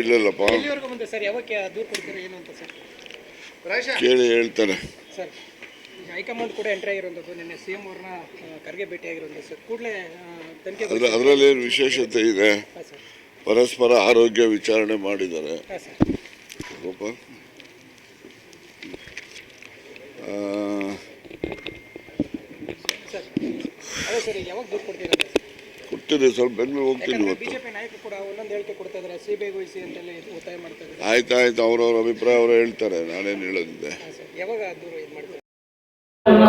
ಇಲ್ಲಲ್ಲಪ್ಪ. ಎಲ್ಲಿವರೆಗೂ ಬಂದೆ ಸರ್? ಯಾವಕ್ಕೆ ದೂರು ಕೊಡ್ತೀರಾ ಏನು ಅಂತ ಸರ್? ಕೇಳಿ ಹೇಳ್ತಾರೆ ಸರ್ ಈಗ ಹೈಕಮಾಂಡ್ ಕೂಡ ಎಂಟ್ರಿ ಆಗಿರೋಂಥದ್ದು ನಿನ್ನೆ ಸಿ ಎಂ ಅವ್ರನ್ನ ಕರ್ಗೆ ಭೇಟಿಯಾಗಿರೋದು ಸರ್. ಕೂಡಲೇ ತನಿಖೆ ಅದ್ರ ಅದರಲ್ಲಿ ಏನು ವಿಶೇಷತೆ ಇದೆ? ಹಾಂ ಸರ್. ಪರಸ್ಪರ ಆರೋಗ್ಯ ವಿಚಾರಣೆ ಮಾಡಿದ್ದಾರೆ. ಹಾಂ ಸರ್. ಪಾಪ ಆ, ಸರ್ ಅದೇ ಸರ್ ಯಾವಾಗ ದೂರ ಕೊಡ್ತೀರಾ ಅಂತ ಸರ್? ಕೊಡ್ತೀನಿ ಸ್ವಲ್ಪ ಬೆಂಗಳೂರು ಹೋಗ್ತೀನಿ ಇವತ್ತು. ಬಿಜೆಪಿ ನಾಯಕರು ಕೂಡ ಒಂದೊಂದು ಹೇಳಿಕೆ ಕೊಡ್ತಾ ಇದ್ದಾರೆ ಒತ್ತಾಯ ಮಾಡ್ತಾ ಇದ್ದಾರೆ. ಆಯ್ತು ಆಯ್ತು ಅವ್ರವ್ರ ಅಭಿಪ್ರಾಯ ಅವರು ಹೇಳ್ತಾರೆ ನಾನೇನು ಹೇಳೋದಿದೆ. ಯಾವಾಗ ದೂರು ಇದು ಮಾಡ್ತಾರೆ?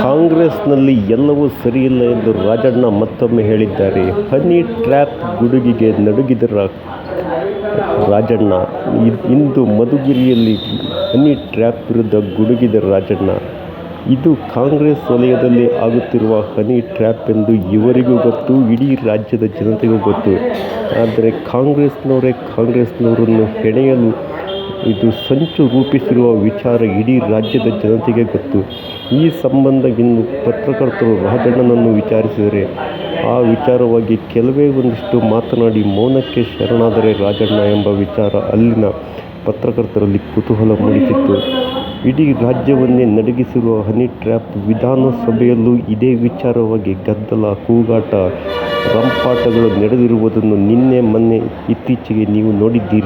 ಕಾಂಗ್ರೆಸ್ನಲ್ಲಿ ಎಲ್ಲವೂ ಸರಿಯಿಲ್ಲ ಎಂದು ರಾಜಣ್ಣ ಮತ್ತೊಮ್ಮೆ ಹೇಳಿದ್ದಾರೆ. ಹನಿ ಟ್ರ್ಯಾಪ್ ಗುಡುಗಿಗೆ ನಡುಗಿದರ ರಾಜಣ್ಣ. ಇಂದು ಮಧುಗಿರಿಯಲ್ಲಿ ಹನಿ ಟ್ರ್ಯಾಪ್ ವಿರುದ್ಧ ಗುಡುಗಿದ ರಾಜಣ್ಣ. ಇದು ಕಾಂಗ್ರೆಸ್ ವಲಯದಲ್ಲಿ ಆಗುತ್ತಿರುವ ಹನಿ ಟ್ರ್ಯಾಪ್ ಎಂದು ಇವರಿಗೂ ಗೊತ್ತು, ಇಡೀ ರಾಜ್ಯದ ಜನತೆಗೂ ಗೊತ್ತು. ಆದರೆ ಕಾಂಗ್ರೆಸ್ನವರೇ ಕಾಂಗ್ರೆಸ್ನವರನ್ನು ಹೆಣೆಯಲು ಇದು ಸಂಚು ರೂಪಿಸಿರುವ ವಿಚಾರ ಇಡೀ ರಾಜ್ಯದ ಜನತೆಗೆ ಗೊತ್ತು. ಈ ಸಂಬಂಧ ಇನ್ನು ಪತ್ರಕರ್ತರು ರಾಜಣ್ಣನನ್ನು ವಿಚಾರಿಸಿದರೆ, ಆ ವಿಚಾರವಾಗಿ ಕೆಲವೇ ಒಂದಿಷ್ಟು ಮಾತನಾಡಿ ಮೌನಕ್ಕೆ ಶರಣಾದರೆ ರಾಜಣ್ಣ ಎಂಬ ವಿಚಾರ ಅಲ್ಲಿನ ಪತ್ರಕರ್ತರಲ್ಲಿ ಕುತೂಹಲ ಮೂಡಿಸಿತ್ತು. ಇಡೀ ರಾಜ್ಯವನ್ನೇ ನಡುಗಿಸಿರುವ ಹನಿ ಟ್ರ್ಯಾಪ್ ವಿಧಾನಸಭೆಯಲ್ಲೂ ಇದೇ ವಿಚಾರವಾಗಿ ಗದ್ದಲ, ಕೂಗಾಟ, ರಂಪಾಟಗಳು ನಡೆದಿರುವುದನ್ನು ನಿನ್ನೆ ಮೊನ್ನೆ ಇತ್ತೀಚೆಗೆ ನೀವು ನೋಡಿದ್ದೀರಿ.